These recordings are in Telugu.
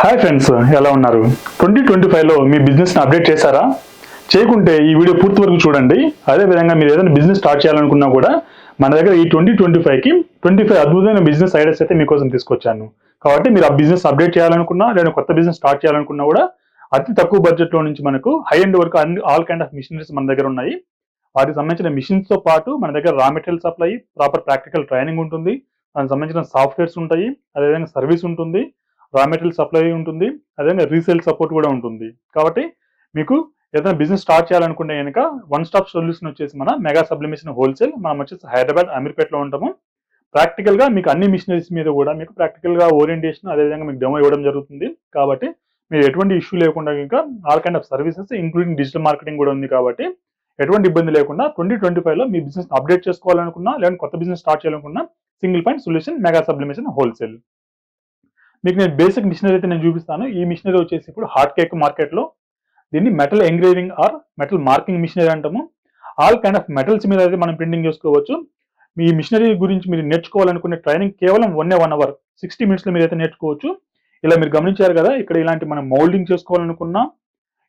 హాయ్ ఫ్రెండ్స్ ఎలా ఉన్నారు? ట్వంటీ ట్వంటీ ఫైవ్లో మీ బిజినెస్ని అప్డేట్ చేశారా? చేయకుంటే ఈ వీడియో పూర్తి వరకు చూడండి. అదేవిధంగా మీరు ఏదైనా బిజినెస్ స్టార్ట్ చేయాలనుకున్నా కూడా మన దగ్గర ఈ ట్వంటీ ట్వంటీ ఫైవ్కి ట్వంటీ ఫైవ్ అద్భుతమైన బిజినెస్ ఐడియాస్ అయితే మీకోసం తీసుకొచ్చాను. కాబట్టి మీరు ఆ బిజినెస్ అప్డేట్ చేయాలనుకున్నా లేదా కొత్త బిజినెస్ స్టార్ట్ చేయాలనుకున్నా కూడా అతి తక్కువ బడ్జెట్లో నుంచి మనకు హై ఎండ్ వరకు అన్ని ఆల్ కైండ్ ఆఫ్ మిషనరీస్ మన దగ్గర ఉన్నాయి. వాటికి సంబంధించిన మిషన్స్తో పాటు మన దగ్గర raw material supply proper practical training ఉంటుంది. దానికి సంబంధించిన సాఫ్ట్వేర్స్ ఉంటాయి. అదేవిధంగా సర్వీస్ ఉంటుంది. రా మెటీరియల్ సప్లై ఉంటుంది అదేవిధంగా రీసేల్ సపోర్ట్ కూడా ఉంటుంది. కాబట్టి మీకు ఏదైనా బిజినెస్ స్టార్ట్ చేయాలనుకుంటే కనుక వన్ స్టాప్ సొల్యూషన్ వచ్చేసి మన మెగా సబ్లిమేషన్ హోల్సేల్ మనం వచ్చేసి హైదరాబాద్ అమీర్పేటలో ఉంటాము. ప్రాక్టికల్గా మీకు అన్ని మిషనరీస్ మీద కూడా మీకు ప్రాక్టికల్గా ఓరియంటేషన్ అదేవిధంగా మీకు డెమో ఇవ్వడం జరుగుతుంది. కాబట్టి మీరు ఎటువంటి ఇష్యూ లేకుండా ఇంకా all kind of services including digital marketing కూడా ఉంది కాబట్టి ఎటువంటి ఇబ్బంది లేకుండా ట్వంటీ ట్వంటీ ఫైవ్లో మీ బిజినెస్ అప్డేట్ చేసుకోవాలనుకున్నా లేదా కొత్త బిజినెస్ స్టార్ట్ చేయాలనుకున్నా single point solution mega sublimation wholesale మీకు నేను బేసిక్ మిషనరీ అయితే నేను చూపిస్తాను. ఈ మిషనరీ వచ్చేసి ఇప్పుడు హార్ట్ కేక్ మార్కెట్లో దీన్ని metal engraving or metal marking machinery అంటాము. ఆల్ కైండ్ ఆఫ్ మెటల్స్ మీద అయితే మనం ప్రింటింగ్ చేసుకోవచ్చు. మీ మిషనరీ గురించి మీరు నేర్చుకోవాలనుకునే ట్రైనింగ్ కేవలం వన్ వన్ అవర్ సిక్స్టీ మినిట్స్లో మీరు అయితే నేర్చుకోవచ్చు. ఇలా మీరు గమనించారు కదా ఇక్కడ ఇలాంటి మనం మౌల్డింగ్ చేసుకోవాలనుకున్నా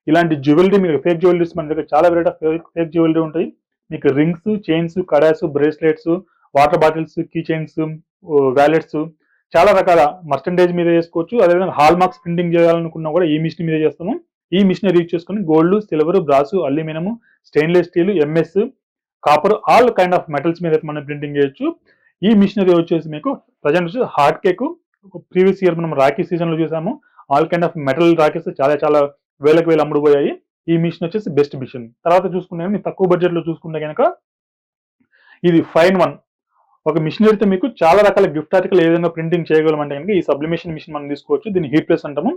ఇలాంటి జ్యువెలరీ మీకు ఫేక్ జ్యువెలరీస్ మన దగ్గర చాలా వెరైటీ ఆఫ్ ఫేక్ జ్యువెలరీ ఉంటాయి. మీకు rings chains kadas bracelets water bottles key chains wallets చాలా రకాల మర్చండేజ్ మీద చేసుకోవచ్చు. అదేవిధంగా హాల్ మార్క్స్ ప్రింటింగ్ చేయాలనుకున్నా కూడా ఈ మిషన్ మీద చేస్తాము. ఈ మిషన్ రీచ్ చేసుకుని gold silver brass aluminium stainless steel MS copper all kind of metals మీద మనం ప్రింటింగ్ చేయొచ్చు. ఈ మిషనరీ వచ్చేసి మీకు ప్రజెంట్ వచ్చి హార్ట్ కేక్ ప్రీవియస్ ఇయర్ మనం రాఖీ సీజన్లో చూసాము. All kind of metal rakhis చాలా చాలా వేలకు వేలు అమ్ముడుపోయాయి. ఈ మిషన్ వచ్చేసి బెస్ట్ మిషన్ తర్వాత చూసుకుంటే తక్కువ బడ్జెట్లో చూసుకుంటే కనుక ఇది ఫైన్ వన్ ఒక మిషనరీతో మీకు చాలా రకాల గిఫ్ట్ ఆర్టికల్ ఏ విధంగా ప్రింటింగ్ చేయగలమంటే కనుక ఈ సబ్లిమేషన్ మిషన్ మనం తీసుకోవచ్చు. దీన్ని హీట్ ప్రెస్ అంటాము.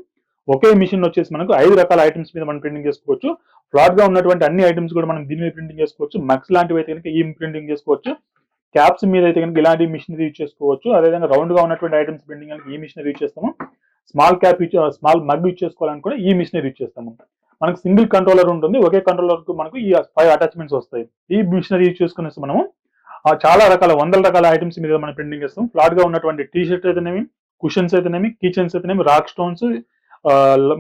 ఒకే మిషన్ వచ్చేసి మనకు ఐదు రకాల ఐటమ్స్ మీద మనం ప్రింటింగ్ చేసుకోవచ్చు. ఫ్లాట్గా ఉన్నటువంటి అన్ని ఐటమ్స్ కూడా మనం దీని మీద ప్రింటింగ్ చేసుకోవచ్చు. మక్స్ లాంటివి అయితే కనుక ఈ ప్రింటింగ్ చేసుకోవచ్చు. క్యాప్స్ మీద అయితే కనుక ఇలాంటి మిషన్ యూజ్ చేసుకోవచ్చు. అదేవిధంగా రౌండ్గా ఉన్నటువంటి ఐటమ్స్ ప్రింటింగ్ కనుక ఈ మిషన్ యూజ్ చేస్తాము. Small cap small mug use చేసుకోవాలని కూడా ఈ మిషన్ యూజ్ చేస్తాము. మనకు సింగిల్ కంట్రోలర్ ఉంటుంది. ఒకే కంట్రోలర్కు మనకు ఈ ఫైవ్ అటాచ్మెంట్స్ వస్తాయి. ఈ మిషనరీ యూజ్ చేసుకునేసి మనము చాలా రకాల వందల రకాల ఐటమ్స్ మీద మనం ప్రింటింగ్ చేస్తాం. ఫ్లాట్గా ఉన్నటువంటి టీ షర్ట్ అయితేనేమి కుషన్స్ అయితేనేమి కిచెన్స్ అయితేనేమి రాక్ స్టోన్స్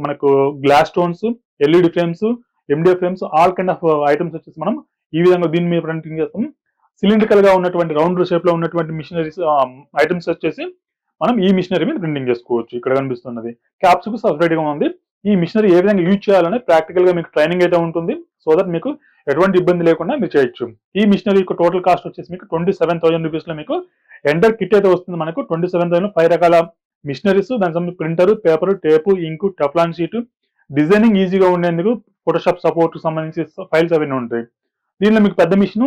మనకు glass stones LED frames MDF frames all kind of items వచ్చేసి మనం ఈ విధంగా దీని మీద ప్రింటింగ్ చేస్తాం. సిలిండ్రికల్గా ఉన్నటువంటి రౌండ్ షేప్లో ఉన్నటువంటి మిషనరీస్ ఐటమ్స్ వచ్చేసి మనం ఈ మిషనరీ మీద ప్రింటింగ్ చేసుకోవచ్చు. ఇక్కడ కనిపిస్తున్నది. క్యాప్స్కు సపరేట్గా ఉంది. ఈ మిషనరీ ఏ విధంగా యూజ్ చేయాలని ప్రాక్టికల్గా మీకు ట్రైనింగ్ అయితే ఉంటుంది. సో దట్ మీకు ఎటువంటి ఇబ్బంది లేకుండా మీరు చేయొచ్చు. ఈ మిషనరీ యొక్క టోటల్ కాస్ట్ వచ్చేసి మీకు ట్వంటీ సెవెన్ థౌసండ్ రూపీస్లో మీకు ఎండర్ కిట్ అయితే వస్తుంది మనకు. ట్వంటీ సెవెన్ థౌసండ్ ఫైవ్ రకాల మిషనరీస్ దాని సంబంధించి printer paper tape ink Teflon sheet. Designing ఈజీగా ఉండేందుకు ఫోటోషాప్ సపోర్ట్ సంబంధించి ఫైల్స్ అవన్నీ ఉంటాయి. దీనిలో మీకు పెద్ద మిషన్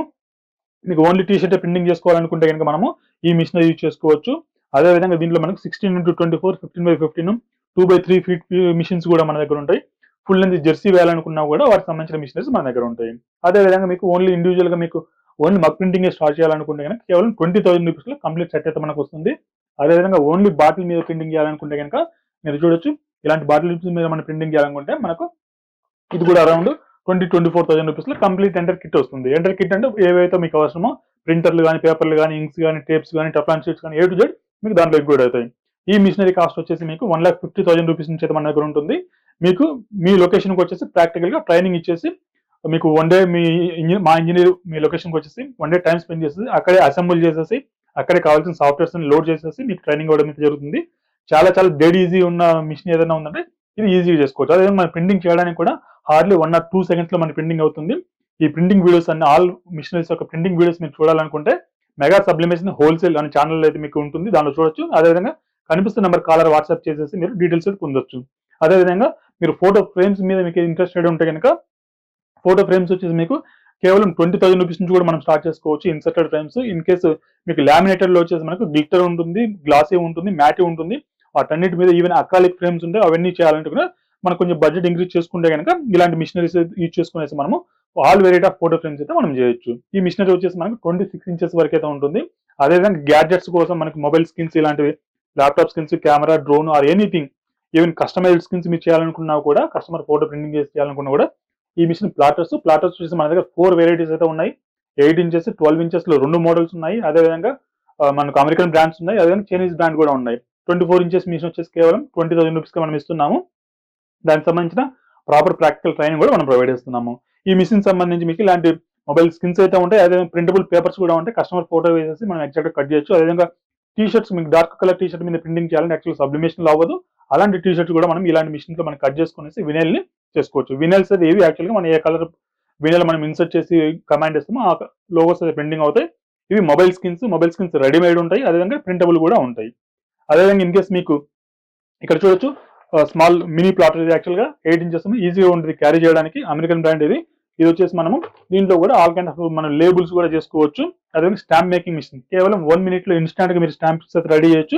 మీకు ఓన్లీ టీ షర్ట్ ప్రింటింగ్ చేసుకోవాలనుకుంటే కనుక మనము ఈ మిషన్ యూజ్ చేసుకోవచ్చు. అదేవిధంగా దీంట్లో మనకు sixteen into twenty four fifteen by fifteen two by three feet machines కూడా మన దగ్గర ఉంటాయి. ఫుల్ లెంత్ జెర్సీ వేయాలనుకున్నా కూడా వాటికి సంబంధించిన మిషనరీస్ మన దగ్గర ఉంటాయి. అదేవిధంగా మీకు ఓన్లీ ఇండివిజువల్గా మీకు ఓన్లీ మగ్ ప్రింటింగ్ స్టార్ట్ చేయాలనుకుంటే కనుక కేవలం ట్వంటీ థౌసండ్ రూపీస్లో కంప్లీట్ సెట్ అయితే మనకు వస్తుంది. అదేవిధంగా ఓన్లీ బాటిల్ మీద ప్రింటింగ్ చేయాలనుకుంటే కనుక మీరు చూడొచ్చు ఇలాంటి బాటిల్ మీద మనం ప్రింటింగ్ చేయాలనుకుంటే మనకు ఇది కూడా around twenty twenty four thousand రూపీస్లో కంప్లీట్ ఎంటర్ కిట్ వస్తుంది. ఎంటర్ కిట్ అంటే ఏవైతే మీకు అవసరమో ప్రింటర్లు కానీ పేపర్లు కానీ ఇంక్స్ కానీ టేప్స్ కానీ టెఫ్లాన్ షీట్స్ కానీ ఏ టు జెడ్ మీకు దాంట్లో ఇంక్లూడ్ అవుతాయి. ఈ మిషనరీ కాస్ట్ వచ్చేసి మీకు one lakh fifty thousand rupees నుంచి అయితే మన దగ్గర ఉంటుంది. మీకు మీ లొకేషన్కి వచ్చేసి ప్రాక్టికల్గా ట్రైనింగ్ ఇచ్చేసి మీకు వన్ డే మీ ఇంజనీర్ మా ఇంజనీర్ మీ లొకేషన్కి వచ్చేసి వన్ డే టైం స్పెండ్ చేసేసి అక్కడే అసెంబుల్ చేసేసి అక్కడే కావాల్సిన సాఫ్ట్వేర్స్ లోడ్ చేసేసి మీకు ట్రైనింగ్ ఇవ్వడం అయితే జరుగుతుంది. చాలా చాలా డెడ్ ఈజీ ఉన్న మిషన్ ఏదైనా ఉందంటే ఇది ఈజీగా చేసుకోవచ్చు. అదే మన ప్రింటింగ్ చేయడానికి కూడా హార్డ్లీ వన్ ఆర్ టూ సెకండ్స్లో మన ప్రింటింగ్ అవుతుంది. ఈ ప్రింటింగ్ వీడియోస్ అన్ని ఆల్ మిషనరీస్ యొక్క ప్రింటింగ్ వీడియోస్ మీరు చూడాలనుకుంటే మెగా సబ్లిమేషన్ హోల్సేల్ అనే ఛానల్ అయితే మీకు ఉంటుంది. దానిలో చూడొచ్చు. అదేవిధంగా కనిపిస్తున్న నెంబర్ కాలర్ వాట్సాప్ చేసేసి మీరు డీటెయిల్స్ పొందొచ్చు. అదేవిధంగా మీరు ఫోటో ఫ్రేమ్స్ మీద మీకు ఇంట్రెస్టెడ్ ఉంటే కనుక ఫోటో ఫ్రేమ్స్ వచ్చేసి మీకు కేవలం ట్వంటీ థౌసండ్ రూపీస్ నుంచి కూడా మనం స్టార్ట్ చేసుకోవచ్చు ఇన్సర్టెడ్ ఫ్రేమ్స్ ఇన్ కేసు మీకు లామినేటెడ్లో వచ్చేసి మనకు గ్లిటర్ ఉంటుంది గ్లాసీ ఉంటుంది మ్యాటీ ఉంటుంది వాటన్నిటి మీద ఈవెన్ అకాలిక్ ఫ్రేమ్స్ ఉంటాయి అవన్నీ చేయాలంటే కూడా మనకు కొంచెం బడ్జెట్ ఇంక్రీజ్ చేసుకుంటే కనుక ఇలాంటి మిషనరీస్ యూజ్ చేసుకునేసి మనము all variety of photo frames అయితే మనం చేయొచ్చు. ఈ మిషనరీ వచ్చేసి మనకు ట్వంటీ సిక్స్ ఇంచెస్ వరకు అయితే ఉంటుంది. అదేవిధంగా గ్యాడ్జెట్స్ కోసం మనకి మొబైల్ స్కిన్స్ ఇలాంటివి laptop skins camera drone or anything even customised skins మీరు చేయాలనుకున్నా కూడా కస్టమర్ ఫోటో ప్రింటింగ్ చేసి చేయాలనుకున్నా కూడా ఈ మిషన్ ప్లాటర్స్ ప్లాటర్స్ వచ్చేసి మన దగ్గర ఫోర్ వెరైటీస్ అయితే ఉన్నాయి. ఎయిట్ ఇంచెస్ ట్వెల్వ్ ఇంచెస్లో రెండు మోడల్స్ ఉన్నాయి. అదేవిధంగా మనకు అమెరికన్ బ్రాండ్స్ ఉన్నాయి. అదేవిధంగా చైనీస్ బ్రాండ్ కూడా ఉన్నాయి. ట్వంటీ ఫోర్ ఇంచెస్ మిషన్ వచ్చేసి కేవలం ట్వంటీ థౌసండ్ రూపీస్కి మనం ఇస్తున్నాము. దానికి సంబంధించిన ప్రాపర్ ప్రాక్టికల్ ట్రైనింగ్ కూడా మనం ప్రొవైడ్ చేస్తున్నాము. ఈ మిషన్ సంబంధించి మీకు ఇలాంటి మొబైల్ స్కిన్స్ అయితే ఉంటాయి. అదే ప్రింటబుల్ పేపర్స్ కూడా ఉంటాయి. కస్టమర్ ఫోటో వేసేసి మనం ఎగ్జాక్ట్ కట్ చేయొచ్చు. అదేవిధంగా టీ షర్ట్స్ మీకు డార్క్ కలర్ టీ షర్ట్ మీద ప్రింటింగ్ చేయాలని యాక్చువల్ సబ్లిమేషన్ అవ్వదు. అలాంటి టీ షర్ట్స్ కూడా మనం ఇలాంటి మిషన్లో మనం కట్ చేసుకునేసి వినెల్ని చేసుకోవచ్చు. వినైల్స్ అది ఏవి యాక్చువల్గా మనం ఏ కలర్ వినైల్ మనం ఇన్సర్ట్ చేసి కమాండ్ ఇస్తామో ఆ లోగోస్ అది ప్రింటింగ్ అవుతాయి. ఇవి mobile skins mobile skins readymade ఉంటాయి. అదేవిధంగా ప్రింటబుల్ కూడా ఉంటాయి. అదేవిధంగా ఇన్ కేస్ మీకు ఇక్కడ చూడొచ్చు స్మాల్ మినీ ప్లాటర్ ఇది యాక్చువల్గా ఎయిట్ ఇంచెస్ ఈజీగా ఉంటుంది క్యారీ చేయడానికి అమెరికన్ బ్రాండ్ ఇది. ఇది వచ్చేసి మనము దీంట్లో కూడా ఆల్ కైండ్ ఆఫ్ మనం లేబుల్స్ కూడా చేసుకోవచ్చు. అదేవిధంగా స్టాంప్ మేకింగ్ మిషన్ కేవలం వన్ మినిట్లో ఇన్స్టాంట్గా మీరు స్టాంప్స్ అయితే రెడీ చేయొచ్చు.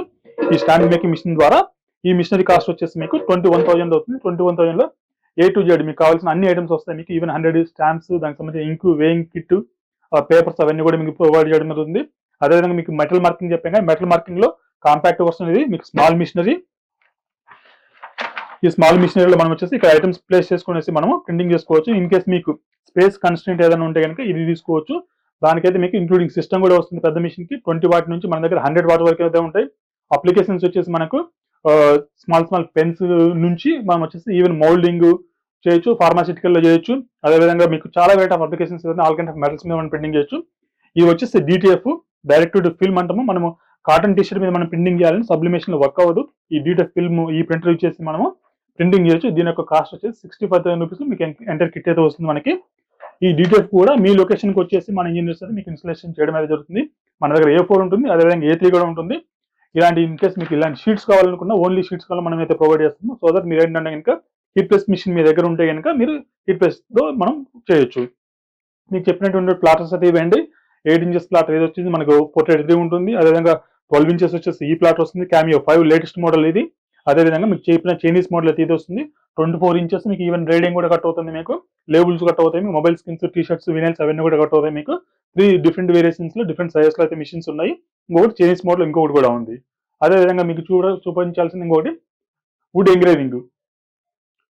ఈ స్టాంప్ మేకింగ్ మిషన్ ద్వారా ఈ మిషనరీ కాస్ట్ వచ్చేసి మీకు ట్వంటీ వన్ థౌసండ్ అవుతుంది. ట్వంటీ వన్ థౌసండ్లో ఏ టు జెడ్ మీకు కావాల్సిన అన్ని ఐటమ్స్ వస్తాయి. మీకు ఈవెన్ హండ్రెడ్ స్టాంప్స్ దానికి సంబంధించిన ఇంక్ వేయింగ్ కిట్ పేపర్స్ అవన్నీ కూడా మీకు ప్రొవైడ్ చేయడం జరుగుతుంది. అదేవిధంగా మీకు మెటల్ మార్కింగ్ చెప్పాం మెటల్ మార్కింగ్లో కాంపాక్ట్ వర్షన్ ఇది మీకు స్మాల్ మిషనరీ ఈ స్మాల్ మిషనరీలో మనం వచ్చేసి ఇక్కడ ఐటమ్స్ ప్లేస్ చేసుకునేసి మనము ప్రింటింగ్ చేసుకోవచ్చు. ఇన్ కేస్ మీకు స్పేస్ కన్స్టెంట్ ఏదైనా ఉంటే కనుక ఇది తీసుకోవచ్చు. దానికైతే మీకు ఇంక్లూడింగ్ సిస్టమ్ కూడా వస్తుంది పెద్ద మిషన్కి. ట్వంటీ వాట్ నుంచి మన దగ్గర హండ్రెడ్ వాట్ వరకు అయితే ఉంటాయి. అప్లికేషన్స్ వచ్చేసి మనకు స్మాల్ స్మాల్ పెన్స్ నుంచి మనం వచ్చేసి ఈవెన్ మౌల్డింగ్ చేయొచ్చు pharmaceutical లో చేయొచ్చు. అదేవిధంగా మీకు చాలా variety of applications all kind of metals మీద మనం ప్రింటింగ్ చేయొచ్చు. ఇది వచ్చేసి డిటిఎఫ్ డైరెక్ట్ టు ఫిల్మ్ అంటాము. మనము కాటన్ టీషర్ట్ మీద మనం ప్రింటింగ్ చేయాలని సబ్లిమేషన్లో వర్క్ అవ్వదు. ఈ డిటిఎఫ్ ఫిల్మ్ ఈ ప్రింటర్ యూజ్ చేసి మనము ప్రింటింగ్ చేయొచ్చు. దీని యొక్క కాస్ట్ వచ్చేసి సిక్స్టీ ఫైవ్ థౌసండ్ రూపీస్ మీకు ఎంటర్ కిట్ అయితే వస్తుంది మనకి. ఈ డీటెయిల్స్ కూడా మీ లొకేషన్కి వచ్చేసి మన ఇంజనీర్స్ అయితే మీకు ఇన్స్టలేషన్ చేయడం అయితే జరుగుతుంది. మన దగ్గర ఏ ఫోర్ ఉంటుంది అదేవిధంగా ఏ త్రీ కూడా ఉంటుంది. ఇలాంటి ఇన్ కేస్ మీకు ఇలాంటి షీట్స్ కావాలనుకున్నా ఓన్లీ షీట్స్ కావాలి మనం అయితే ప్రొవైడ్ చేస్తున్నాం. సో దట్ మీరు ఏంటంటే కనుక హీట్ ప్రెస్ మిషన్ మీ దగ్గర ఉంటే కనుక మీరు హీట్ ప్రెస్ మనం చేయొచ్చు. మీకు చెప్పినటువంటి ప్లాటర్స్ అయితే ఇవ్వండి. ఎయిట్ ఇంచెస్ ప్లాటర్ ఏది వచ్చింది? మనకు పోర్ట్రేట్ త్రీ ఉంటుంది. అదేవిధంగా ట్వెల్వ్ ఇంచెస్ వచ్చేసి ఈ ప్లాటర్ వస్తుంది. క్యామియో ఫైవ్ లేటెస్ట్ మోడల్ ఇది. అదేవిధంగా మీకు చెప్పిన చైనీస్ మోడల్ అయితే ఇది వస్తుంది. ట్వంటీ ఫోర్ ఇంచెస్ మీకు ఈవెన్ రేడింగ్ కూడా కట్ అవుతుంది మీకు. లేబుల్స్ కట్ అవుతాయి. మీ mobile skins T shirts vinyls అవన్నీ కూడా కట్ అవుతాయి మీకు. త్రీ డిఫరెంట్ వేరియేషన్స్లో డిఫరెంట్ సైజెస్లో అయితే మిషన్స్ ఉన్నాయి. ఇంకొకటి చైనీస్ మోడల్ ఇంకొకటి కూడా ఉంది. అదే విధంగా మీకు చూడ చూపించాల్సింది ఇంకొకటి వుడ్ ఎంగ్రేవింగ్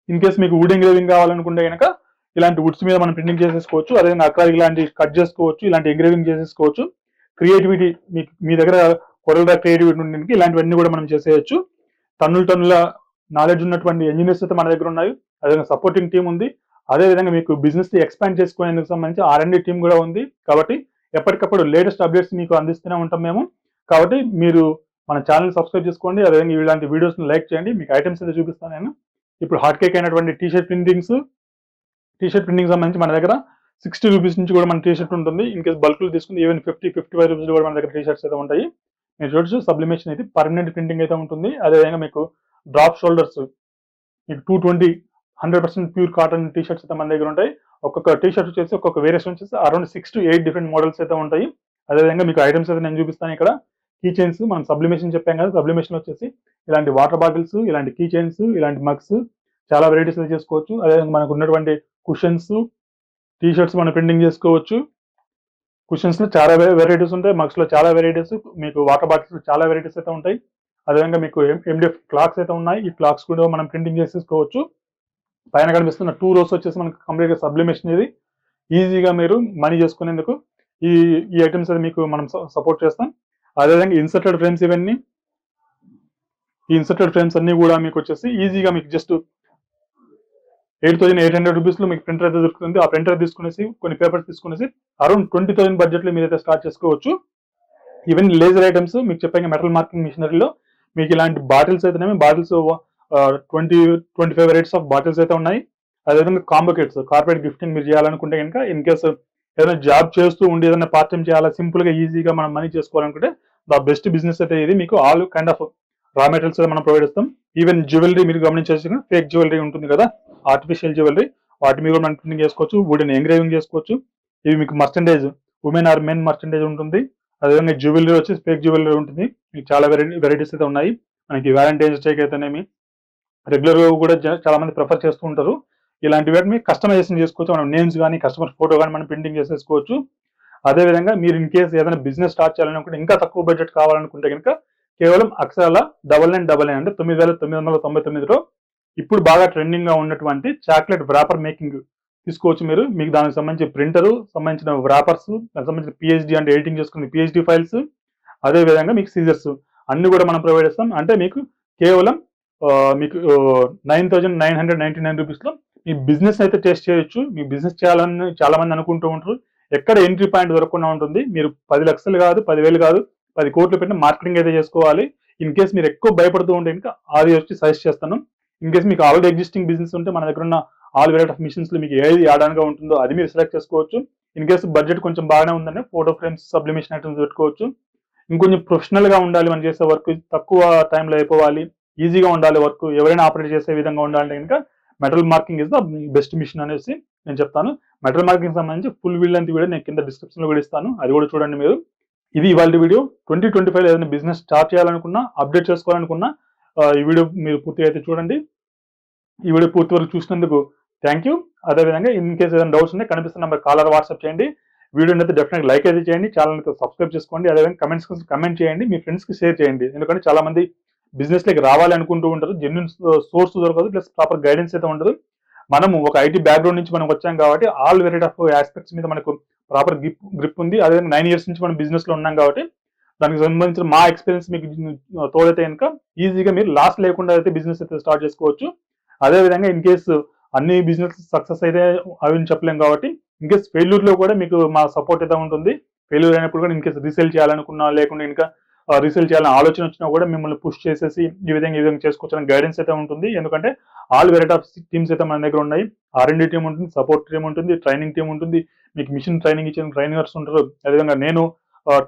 ఇన్ కేస్ మీకు వుడ్ ఎంగ్రేవింగ్ కావాలనుకుంటే కనుక ఇలాంటి వుడ్స్ మీద మనం ప్రింటింగ్ చేసేసుకోవచ్చు. అదేవిధంగా అక్రాలిక్ ఇలాంటి కట్ చేసుకోవచ్చు. ఇలాంటి ఎంగ్రేవింగ్ చేసేసుకోవచ్చు. క్రియేటివిటీ మీకు మీ దగ్గర కొరల క్రియేటివిటీ ఉండడానికి ఇలాంటివన్నీ కూడా మనం చేసేయచ్చు. టన్నుల టన్నుల నాలెడ్జ్ ఉన్నటువంటి ఇంజనీర్స్ అయితే మన దగ్గర ఉన్నాయి. అదేవిధంగా సపోర్టింగ్ టీం ఉంది. అదే విధంగా మీకు బిజినెస్ని ఎక్స్పాండ్ చేసుకునేందుకు సంబంధించి ఆర్ అండ్ టీం కూడా ఉంది. కాబట్టి ఎప్పటికప్పుడు లేటెస్ట్ అప్డేట్స్ మీకు అందిస్తూనే ఉంటాం మేము. కాబట్టి మీరు మన ఛానల్ సబ్స్క్రైబ్ చేసుకోండి. అదేవిధంగా ఇలాంటి వీడియోస్ని లైక్ చేయండి. మీకు ఐటమ్స్ అయితే చూపిస్తాను నేను. ఇప్పుడు హాట్ కేక్ అయినటువంటి T shirt printings T shirt printing సంబంధించి మన దగ్గర సిక్స్టీ రూపీస్ నుంచి కూడా మన టీ షర్ట్ ఉంటుంది ఇన్ కేస్ బల్క్లు తీసుకుంటే even fifty fifty five rupees కూడా మన దగ్గర టీషర్ట్స్ అయితే ఉంటాయి. మీరు చూడొచ్చు సబ్లిమేషన్ అయితే పర్మనెంట్ ప్రింటింగ్ అయితే ఉంటుంది. అదేవిధంగా మీకు డ్రాప్ షోల్డర్స్ మీకు two twenty hundred percent pure cotton T shirts అయితే మన దగ్గర ఉంటాయి. ఒక్కొక్క టీ షర్ట్ వచ్చేసి ఒక్కొక్క వేరియేషన్ వచ్చేసి around six to eight different models అయితే ఉంటాయి. అదేవిధంగా మీకు ఐటమ్స్ అయితే నేను చూపిస్తాను ఇక్కడ. కీ చైన్స్ మనం సబ్లిమేషన్ చెప్పాం కదా సబ్లిమేషన్ వచ్చేసి ఇలాంటి వాటర్ బాటిల్స్ ఇలాంటి కీ చైన్స్ ఇలాంటి మగ్స్ చాలా వెరైటీస్ అయితే చేసుకోవచ్చు. అదేవిధంగా మనకు ఉన్నటువంటి కుషన్స్ టీ షర్ట్స్ మనం ప్రింటింగ్ చేసుకోవచ్చు. కుషన్స్లో చాలా వెరైటీస్ ఉంటాయి. మగ్స్లో చాలా వెరైటీస్ మీకు వాటర్ బాటిల్స్ చాలా వెరైటీస్ అయితే ఉంటాయి. అదేవిధంగా మీకు ఎండిఎఫ్ క్లాక్స్ అయితే ఉన్నాయి. ఈ క్లాక్స్ కూడా మనం ప్రింటింగ్ చేసేసుకోవచ్చు. పైన కనిపిస్తున్న టూ రోస్ వచ్చేసి మనకు కంప్లీట్గా సబ్లిమేషన్ ఇది. ఈజీగా మీరు మనీ చేసుకునేందుకు ఈ ఈ ఐటమ్స్ అది మీకు మనం సపోర్ట్ చేస్తాం. అదేవిధంగా ఇన్సర్టెడ్ ఫ్రేమ్స్ ఇవన్నీ ఈ ఇన్సర్టెడ్ ఫ్రేమ్స్ అన్ని కూడా మీకు వచ్చేసి ఈజీగా మీకు just eight thousand eight hundred రూపీస్లో మీకు ప్రింటర్ అయితే దొరుకుతుంది. ఆ ప్రింటర్ తీసుకునేసి కొన్ని పేపర్స్ తీసుకునేసి అరౌండ్ ట్వంటీ థౌసండ్ బడ్జెట్లో మీరైతే స్టార్ట్ చేసుకోవచ్చు. ఈవెన్ లేజర్ ఐటమ్స్ మీకు చెప్పాక మెటల్ మార్కింగ్ మిషనరీలో మీకు ఇలాంటి బాటిల్స్ అయితేనేమి bottles twenty twenty five varieties of bottles అయితే ఉన్నాయి. అదేవిధంగా కాంబోకేట్స్ కార్పొరేట్ గిఫ్టింగ్ మీరు చేయాలనుకుంటే కనుక ఇన్ కేసు ఏదైనా జాబ్ చేస్తూ ఉండి ఏదైనా పార్ట్ టైం చేయాలా సింపుల్గా ఈజీగా మనం మనీ చేసుకోవాలనుకుంటే ద బెస్ట్ బిజినెస్ అయితే ఇది. మీకు all kind of raw materials అయితే మనం ప్రొవైడ్ చేస్తాం. ఈవెన్ జ్యువెలరీ మీరు గమనించేసి ఫేక్ జ్యువెలరీ ఉంటుంది కదా. ఆర్టిఫిషియల్ జ్యువెలరీ వాటి మీద కూడా మనం ప్రింటింగ్ చేసుకోవచ్చు వుడెన్ ఎంగ్రేవింగ్ చేసుకోవచ్చు. ఇవి మీకు merchandise women or men merchandise ఉంటుంది. అదేవిధంగా జ్యువెలరీ వచ్చి స్పేక్ జ్యువెలరీ ఉంటుంది. మీకు చాలా వెరైటీ వెరైటీస్ అయితే ఉన్నాయి. మనకి వ్యాలంటైన్స్ డేకి అయితేనేమి రెగ్యులర్గా కూడా చాలా మంది ప్రిఫర్ చేస్తూ ఉంటారు. ఇలాంటి వాటిని కస్టమైజేషన్ చేసుకోవచ్చు. మనం నేమ్స్ కానీ కస్టమర్ ఫోటో కానీ మనం ప్రింటింగ్ చేసేసుకోవచ్చు. అదే విధంగా మీరు ఇన్ కేసు ఏదైనా బిజినెస్ స్టార్ట్ చేయాలనుకుంటే ఇంకా తక్కువ బడ్జెట్ కావాలనుకుంటే కనుక కేవలం అక్షరాల డబల్ నైన్ డబల్ నైన్ అంటే తొమ్మిది వేల తొమ్మిది వందల తొంభై తొమ్మిదిలో ఇప్పుడు బాగా ట్రెండింగ్గా ఉన్నటువంటి చాక్లెట్ వ్రాపర్ మేకింగ్ తీసుకోవచ్చు మీరు. మీకు దానికి సంబంధించి ప్రింటర్ సంబంధించిన వ్రాపర్స్ దానికి సంబంధించిన పిహెచ్డి అంటే ఎడిటింగ్ చేసుకునే పిహెచ్డి ఫైల్స్ అదే విధంగా మీకు సీజర్స్ అన్ని కూడా మనం ప్రొవైడ్ చేస్తాం. అంటే మీకు కేవలం మీకు nine thousand nine hundred ninety nine రూపీస్లో మీ బిజినెస్ అయితే టెస్ట్ చేయొచ్చు. మీ బిజినెస్ చేయాలని చాలా మంది అనుకుంటూ ఉంటారు. ఎక్కడ ఎంట్రీ పాయింట్ దొరకకుండా ఉంటుంది. మీరు పది లక్షలు కాదు పదివేలు కాదు పది కోట్లు పెట్టిన మార్కెటింగ్ అయితే చేసుకోవాలి. ఇన్ కేస్ మీరు ఎక్కువ భయపడుతూ ఉంటే ఇంకా అది వచ్చి సజెస్ట్ చేస్తాను. ఇన్ కేస్ మీకు ఆల్రెడీ ఎగ్జిస్టింగ్ బిజినెస్ ఉంటే మన దగ్గర ఉన్న ఆల్ వెరైటీ ఆఫ్ మిషన్స్లో మీకు ఏది యాడాన్గా ఉంటుందో అది మీరు సెలెక్ట్ చేసుకోవచ్చు. ఇన్ కేస్ బడ్జెట్ కొంచెం బాగానే ఉందంటే ఫోటో ఫ్రేమ్స్ సబ్లిమేషన్ ఐటమ్స్ పెట్టుకోవచ్చు. ఇంకొంచెం ప్రొఫెషనల్గా ఉండాలి మనం చేసే వర్క్ తక్కువ టైంలో అయిపోవాలి. ఈజీగా ఉండాలి వర్క్ ఎవరైనా ఆపరేట్ చేసే విధంగా ఉండాలంటే కనుక metal marking is the best machine అనేసి నేను చెప్తాను. మెటల్ మార్కింగ్ సంబంధించి ఫుల్ వీల్ అంత వీడియో నేను కింద డిస్క్రిప్షన్లో కూడా ఇస్తాను. అది కూడా చూడండి మీరు. ఇది ఇవాళ వీడియో. ట్వంటీ ట్వంటీ ఫైవ్ ఏదైనా బిజినెస్ స్టార్ట్ చేయాలనుకున్నా అప్డేట్ చేసుకోవాలనుకున్నా ఈ వీడియో మీరు పూర్తిగా అయితే చూడండి. ఈ వీడియో పూర్తి వరకు చూసినందుకు థ్యాంక్ యూ అదేవిధంగా ఇన్ కేసు ఏదైనా డౌట్స్ ఉంటే కనిపిస్తున్న నెంబర్ కాలర్ వాట్సాప్ చేయండి. వీడియోని అయితే డెఫినెట్ లైక్ అయితే చేయండి. ఛానల్ అయితే సబ్స్క్రైబ్ చేసుకోండి. అదేవిధంగా కమెంట్స్ కమెంట్ చేయండి. మీ ఫ్రెండ్స్కి షేర్ చేయండి. ఎందుకంటే చాలా మంది బిజినెస్లోకి రావాలి అనుకుంటూ ఉంటారు. జెన్యున్ సోర్స్ uh, దొరకదు. ప్లస్ ప్రాపర్ గైడెన్స్ అయితే ఉండదు. మనము ఒక ఐటీ బ్యాక్గ్రౌండ్ నుంచి మనం వచ్చాం కాబట్టి ఆల్ వెరైటీ ఆఫ్ ఆస్పెక్ట్స్ మీద మనకు ప్రాపర్ గ్రిప్ గ్రిప్ ఉంది. అదేవిధంగా నైన్ ఇయర్స్ నుంచి మనం బిజినెస్లో ఉన్నాం కాబట్టి దానికి సంబంధించిన మా ఎక్స్పీరియన్స్ మీకు తోడైతే కనుక ఈజీగా మీరు లాస్ లేకుండా అయితే బిజినెస్ అయితే స్టార్ట్ చేసుకోవచ్చు. అదేవిధంగా ఇన్ కేసు అన్ని బిజినెస్ సక్సెస్ అయితే అవి చెప్పలేం కాబట్టి ఇన్ కేసు ఫెయిల్యూర్లో కూడా మీకు మా సపోర్ట్ అయితే ఉంటుంది. ఫెయిల్యూర్ అయినప్పుడు కూడా ఇన్ కేసు రీసేల్ చేయాలనుకున్నా లేకుండా ఇంకా రీసేల్ చేయాలని ఆలోచన వచ్చినా కూడా మిమ్మల్ని పుష్ చేసేసి ఈ విధంగా ఈ విధంగా చేసుకోవచ్చు గైడెన్స్ అయితే ఉంటుంది. ఎందుకంటే ఆల్ వెరైటీ ఆఫ్ టీమ్స్ అయితే మన దగ్గర ఉన్నాయి. ఆర్ఎండి టీం ఉంటుంది సపోర్ట్ టీం ఉంటుంది ట్రైనింగ్ టీమ్ ఉంటుంది. మీకు మిషన్ ట్రైనింగ్ ఇచ్చిన ట్రైనర్స్ ఉంటారు. అదేవిధంగా నేను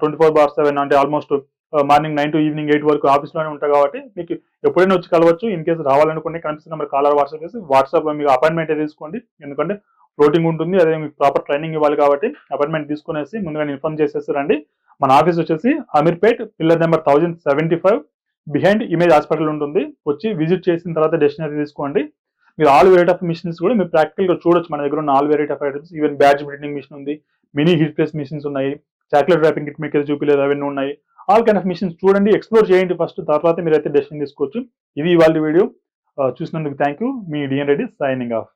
ట్వంటీ ఫోర్ బార్ సెవెన్ అంటే almost morning nine to evening eight వరకు ఆఫీస్లోనే ఉంటాయి కాబట్టి మీకు ఎప్పుడైనా వచ్చి కలవచ్చు. ఇన్ కేసు రావాలనుకుంటే కనిపిస్తున్న నెంబర్ కాలర్ వాట్సాప్ చేసి వాట్సాప్ మీకు అపాయింట్మెంట్ తీసుకోండి. ఎందుకంటే ఫ్లోటింగ్ ఉంటుంది. అదే మీకు ప్రాపర్ ట్రైనింగ్ ఇవ్వాలి కాబట్టి అపాయింట్మెంట్ తీసుకునేసి ముందుగా ఇన్ఫార్మ్ చేసేసి రండి. మన ఆఫీస్ వచ్చేసి Ameerpet pillar number thousand seventy five behind Image hospital ఉంటుంది. వచ్చి విజిట్ చేసిన తర్వాత డెస్టినరీ తీసుకోండి. మీరు ఆల్ వెరైటీ ఆఫ్ మిషన్స్ కూడా మీరు ప్రాక్టికల్గా చూడొచ్చు. మన దగ్గర ఉన్న all variety of items even batch building machine ఉంది మినీ హీట్ ప్లేస్ మిషన్స్ ఉన్నాయి. చాక్లెట్ ర్యాపింగ్ కిట్ మీకు చూపిలేదు అవన్నీ ఉన్నాయి. ఆల్ కైండ్ ఆఫ్ మిషన్స్ చూడండి ఎక్స్ప్లోర్ చేయండి ఫస్ట్ తర్వాత మీరు అయితే డెసిషన్ తీసుకోవచ్చు. ఇది ఇవాళ వీడియో. Uh, చూసినందుకు థ్యాంక్ యూ మీ డిఎన్ రెడ్డి సైనింగ్ ఆఫ్